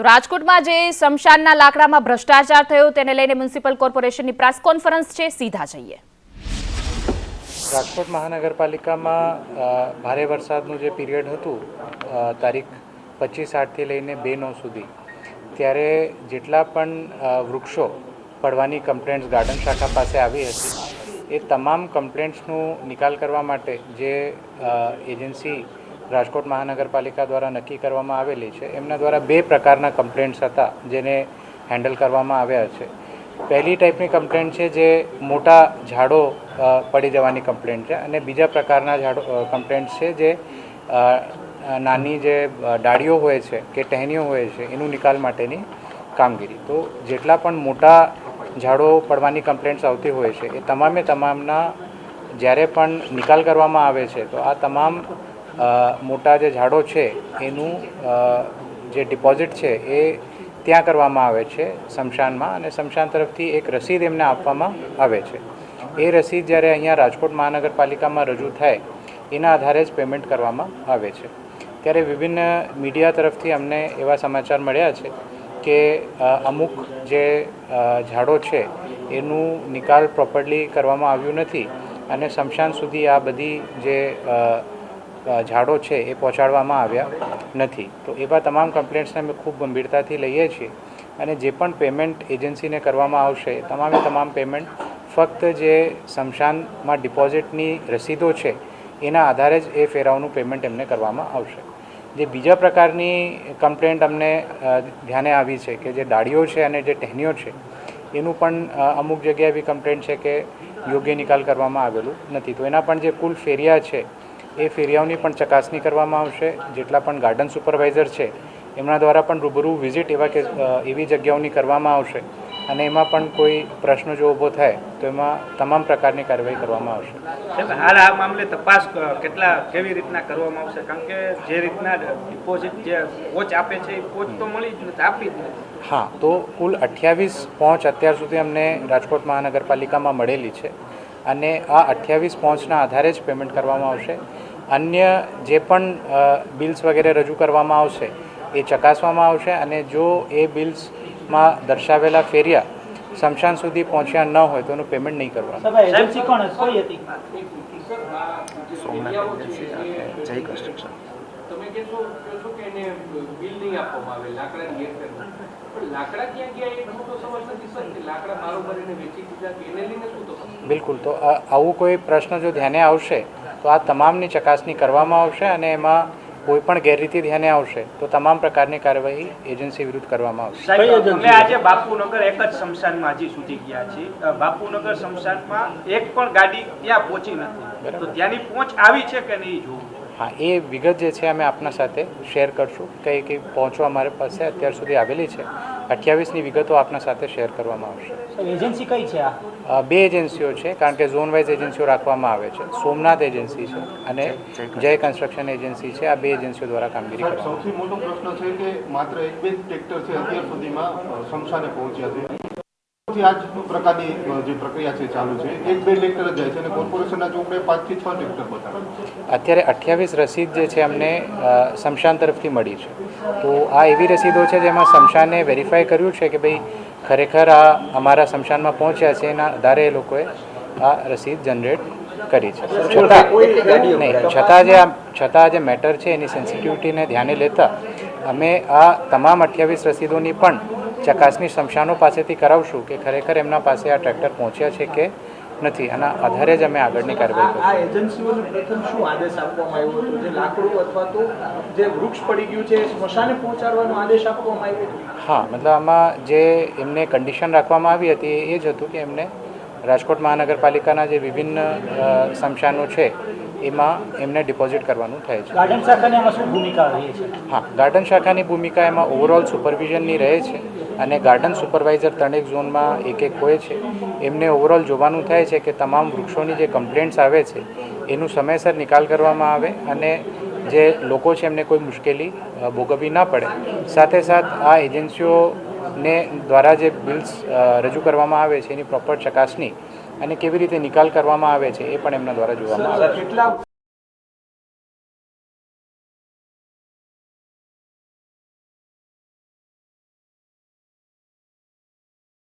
તો રાજકોટમાં જે શમશાનના લાકડામાં ભ્રષ્ટાચાર થયો, તેને લઈને મ્યુનિસિપલ કોર્પોરેશનની પ્રેસ કોન્ફરન્સ છે. સીધા જઈએ. રાજકોટ મહાનગરપાલિકામાં ભારે વરસાદનું જે પીરિયડ હતું તારીખ પચીસ આઠથી લઈને બે નવ સુધી, ત્યારે જેટલા પણ વૃક્ષો પડવાની કમ્પ્લેન્ટ્સ ગાર્ડન શાખા પાસે આવી હતી, એ તમામ કમ્પ્લેન્ટ્સનું નિકાલ કરવા માટે જે એજન્સી રાજકોટ મહાનગરપાલિકા દ્વારા નક્કી કરવામાં આવેલી છે. એમના દ્વારા બે પ્રકારના કમ્પ્લેન્ટ્સ હતા જેને હેન્ડલ કરવામાં આવ્યા છે. પહેલી ટાઈપની કમ્પ્લેન્ટ છે જે મોટા ઝાડો પડી જવાની કમ્પ્લેન્ટ છે અને બીજા પ્રકારના ઝાડો કમ્પ્લેન્ટ છે જે નાની જે ડાળીઓ હોય છે કે ટહેનીઓ હોય છે એનું નિકાલ માટેની કામગીરી. તો જેટલા પણ મોટા ઝાડો પડવાની કમ્પ્લેન્ટ્સ આવતી હોય છે, એ તમામે તમામના જ્યારે પણ નિકાલ કરવામાં આવે છે, તો આ તમામ મોટા જે ઝાડો છે, એનું જે ડિપોઝિટ છે, એ ત્યાં કરવામાં આવે છે, શમશાનમાં અને શમશાન તરફથી એક રસીદ એમને આપવામાં આવે છે. એ રસીદ જ્યારે અહીંયા રાજકોટ મહાનગરપાલિકામાં રજૂ થાય, એના આધારે જ પેમેન્ટ કરવામાં આવે છે. ત્યારે વિભિન્ન મીડિયા તરફથી અમને એવા સમાચાર મળ્યા છે કે અમુક જે ઝાડો છે, એનું નિકાલ પ્રોપરલી કરવામાં આવ્યું નથી અને શમશાન સુધી આ બધી જે ઝાડો છે એ પહોંચાડવામાં આવ્યા નથી. તો એવા તમામ કમ્પ્લેન્ટ્સને અમે ખૂબ ગંભીરતાથી લઈએ છીએ અને જે પણ પેમેન્ટ એજન્સીને કરવામાં આવશે તમામે તમામ પેમેન્ટ ફક્ત જે શમશાનમાં ડિપોઝિટની રસીદો છે, એના આધારે જ એ ફેરાઓનું પેમેન્ટ એમને કરવામાં આવશે. જે બીજા પ્રકારની કમ્પ્લેન્ટ અમને ધ્યાને આવી છે કે જે ડાળીઓ છે અને જે ટહેનીઓ છે, એનું પણ અમુક જગ્યાએ એવી કમ્પ્લેન્ટ છે કે યોગ્ય નિકાલ કરવામાં આવેલું નથી. તો એના પણ જે કુલ ફેરિયા છે એ ફેરિયાઓની પણ ચકાસણી કરવામાં આવશે. જેટલા પણ ગાર્ડન સુપરવાઇઝર છે એમના દ્વારા પણ રૂબરૂ વિઝિટ એવા કે એવી જગ્યાઓની કરવામાં આવશે. અને એમાં પણ કોઈ પ્રશ્ન જો ઊભો થાય તો એમાં તમામ પ્રકારની કાર્યવાહી કરવામાં આવશે. હાલ આ મામલે તપાસ કેટલા કેવી રીતના કરવામાં આવશે? કારણ કે જે રીતના ડિપોઝિટ જે કોચ આપે છે એ કોચ તો મળી જ નથી આપી જ નથી. હા તો કુલ અઠ્યાવીસ પહોંચ અત્યાર સુધી અમને રાજકોટ મહાનગરપાલિકામાં મળેલી છે. અને આ અઠ્યાવીસ પહોંચના આધારે જ પેમેન્ટ કરવામાં આવશે. અન્ય જે પણ બિલ્સ વગેરે રજૂ કરવામાં આવશે એ ચકાસવામાં આવશે અને જો એ બિલ્સમાં દર્શાવેલા ફેરિયા શમશાન સુધી પહોંચ્યા ન હોય તો એનું પેમેન્ટ નહીં કરવાનું. બિલકુલ તો આવું કોઈ પ્રશ્ન જો ધ્યાને આવશે તો આ તમામની ચકાસણી કરવામાં આવશે અને એમાં કોઈ પણ ગેરરીતિ ધ્યાને આવશે તો તમામ પ્રકારની કાર્યવાહી એજન્સી વિરુદ્ધ કરવામાં આવશે. અમે આજે બાપુનગર એક જ શમશાનમાં હજી સુધી ગયા છીએ. બાપુનગર શમશાનમાં એક પણ ગાડી ત્યાં પહોંચી નથી. તો ત્યાંની પહોંચ આવી છે કે નહીં જોવું? હા એ વિગત જે છે અમે આપના સાથે શેર કરશું. કઈ કઈ પહોંચવા અમારી પાસે અત્યાર સુધી આવેલી છે. અઠ્યાવીસની વિગતો આપના સાથે શેર કરવામાં આવશે. એજન્સી કઈ છે આ? બે એજન્સીઓ છે કારણ કે ઝોન વાઇઝ એજન્સીઓ રાખવામાં આવે છે. સોમનાથ એજન્સી છે અને જય કન્સ્ટ્રક્શન એજન્સી છે. આ બે એજન્સીઓ દ્વારા કામગીરી સૌથી મોટો પ્રશ્ન છે કે માત્ર એક બે ટ્રેક્ટર છે અત્યાર સુધીમાં શમશાને પહોંચ્યા છે. પછી પ્રકારની જે પ્રક્રિયા છે ચાલુ છે એક બે ટ્રેક્ટર જ જાય છે અને કોર્પોરેશનના ચોપડે પાંચથી છ ટ્રેક્ટર બતાવે અત્યારે અઠ્યાવીસ રસીદ જે છે અમને શમશાન તરફથી મળી છે. તો આ એવી રસીદો છે જેમાં શમશાને વેરીફાઈ કર્યું છે કે ભાઈ ખરેખર આ અમારા શમશાનમાં પહોંચ્યા છે એના આધારે એ લોકોએ આ રસીદ જનરેટ કરી છે. છતાં નહીં છતાં જે આ છતાં આ જે મેટર છે એની સેન્સિટિવિટીને ધ્યાને લેતા અમે આ તમામ અઠ્યાવીસ રસીદોની પણ ચકાસણી શમશાનો પાસેથી કરાવશું કે ખરેખર એમના પાસે આ ટ્રેક્ટર પહોંચ્યા છે કે નથી આના આધારે જ અમે આગળની કાર્યવાહી આ એજન્સીઓને પ્રથમ શું આદેશ આપવામાં આવ્યો હતો? જે લાકડું અથવા તો જે વૃક્ષ પડી ગયું છે સ્મશાને પહોંચાડવાનો આદેશ આપવામાં આવ્યો હા મતલબ આમાં જે એમને કન્ડિશન રાખવામાં આવી હતી એ જ હતું કે એમને રાજકોટ મહાનગરપાલિકાના જે વિભિન્ન શમશાનો છે એમાં એમને ડિપોઝિટ કરવાનું થાય છે. ગાર્ડન શાખાની આમાં શું ભૂમિકા રહી છે? હા ગાર્ડન શાખાની ભૂમિકા એમાં ઓવરઓલ સુપરવિઝનની રહે છે. અને ગાર્ડન સુપરવાઇઝર ત્રણેક ઝોનમાં એક એક હોય છે. એમને ઓવરઓલ જોવાનું થાય છે કે તમામ વૃક્ષોની જે કમ્પ્લેન્ટ્સ આવે છે, એનું સમયસર નિકાલ કરવામાં આવે અને જે લોકો છે એમને કોઈ મુશ્કેલી ભોગવવી ના પડે. સાથે સાથ આ એજન્સીઓને દ્વારા જે બિલ્સ રજૂ કરવામાં આવે છે એની પ્રોપર ચકાસણી અને કેવી રીતે નિકાલ કરવામાં આવે છે એ પણ એમના દ્વારા જોવામાં આવે છે.